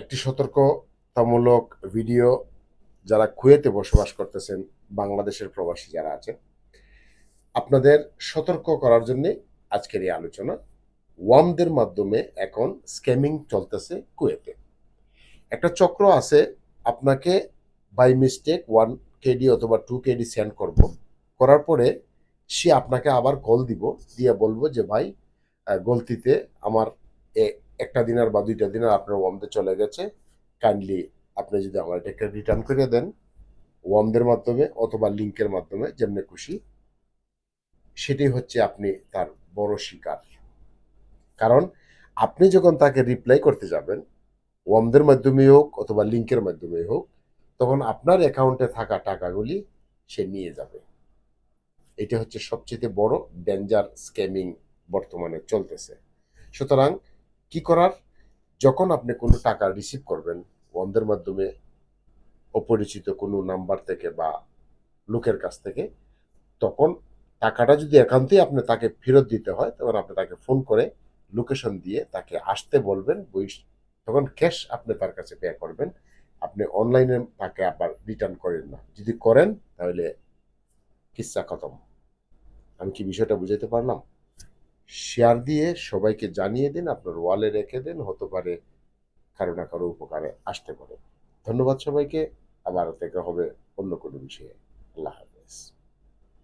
একটি সতর্কতামূলক ভিডিও যারা কুয়েতে বসবাস করতেছেন, বাংলাদেশের প্রবাসী যারা আছেন, আপনাদের সতর্ক করার জন্য আজকের এই আলোচনা ওয়ামদের মাধ্যমে এখন স্ক্যামিং চলতেছে কুয়েতে। একটা চক্র আছে, আপনাকে বাই মিস্টেক ওয়ান কেডি অথবা টু কেডি সেন্ড করব। করার পরে সে আপনাকে আবার কল দিব, দিয়ে বলব যে, ভাই গলতিতে আমার একটা দিনের বা দুইটা দিনের আপনার ওয়ামদে চলে গেছে। কাইন্ডলি আপনি যদি আমার এটাকে রিটার্ন করে দেন, ওয়ামদের মাধ্যমে অথবা লিঙ্কের মাধ্যমে, যেমনি খুশি, সেটাই হচ্ছে আপনি তার বড় শিকার। কারণ আপনি যখন তাকে রিপ্লাই করতে যাবেন, ওয়ামদের মাধ্যমে হোক অথবা লিঙ্কের মাধ্যমে হোক, তখন আপনার অ্যাকাউন্টে থাকা টাকাগুলি সে নিয়ে যাবে। এটা হচ্ছে সবচেয়ে বড় ডেঞ্জার স্ক্যামিং বর্তমানে চলতেছে। সুতরাং কি করার? যখন আপনি কোনো টাকা রিসিভ করবেন, বন্ধের মাধ্যমে অপরিচিত কোনো নাম্বার থেকে বা লোকের কাছ থেকে, তখন টাকাটা যদি একান্তই আপনি তাকে ফেরত দিতে হয়, তখন আপনি তাকে ফোন করে লোকেশন দিয়ে তাকে আসতে বলবেন, বই- তখন ক্যাশ আপনি তার কাছে পে করবেন। আপনি অনলাইনে তাকে আবার রিটার্ন করেন না। যদি করেন, তাহলে কিচ্ছা খতম। আমি কি বিষয়টা বুঝাতে পারলাম? শেয়ার দিয়ে সবাইকে জানিয়ে দিন, আপনার ওয়ালে রেখে দিন, হতে পারে কারও না কারও উপকারে আসতে পারে। ধন্যবাদ সবাইকে, আবার দেখা হবে অন্য কোনো বিষয়ে।